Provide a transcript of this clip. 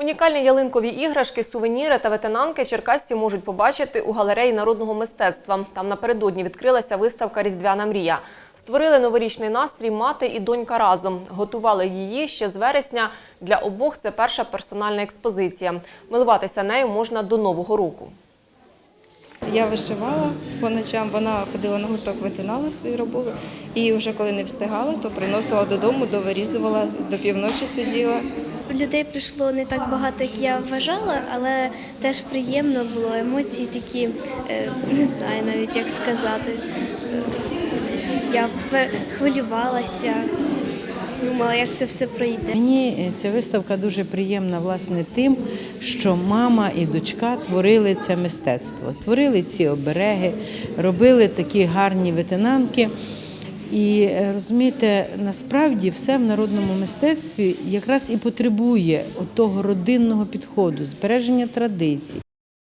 Унікальні ялинкові іграшки, сувеніри та ветенанки черкасці можуть побачити у галереї народного мистецтва. Там напередодні відкрилася виставка Різдвяна мрія. Створили новорічний настрій мати і донька разом. Готували її ще з вересня. Для обох це перша персональна експозиція. Милуватися нею можна до Нового року. Я вишивала по ночам, вона ходила на гурток, витинала свою роботу. І вже коли не встигала, то приносила додому, довирізувала, до півночі сиділа. Людей прийшло не так багато, як я вважала, але теж приємно було. Емоції такі, е, не знаю навіть як сказати. Е, Я хвилювалася, думала, як це все пройде. Мені ця виставка дуже приємна власне тим, що мама і дочка творили це мистецтво, творили ці обереги, робили такі гарні ветенанки. І е, розумієте, насправді все в народному мистецтві якраз і потребує того родинного підходу, збереження традицій.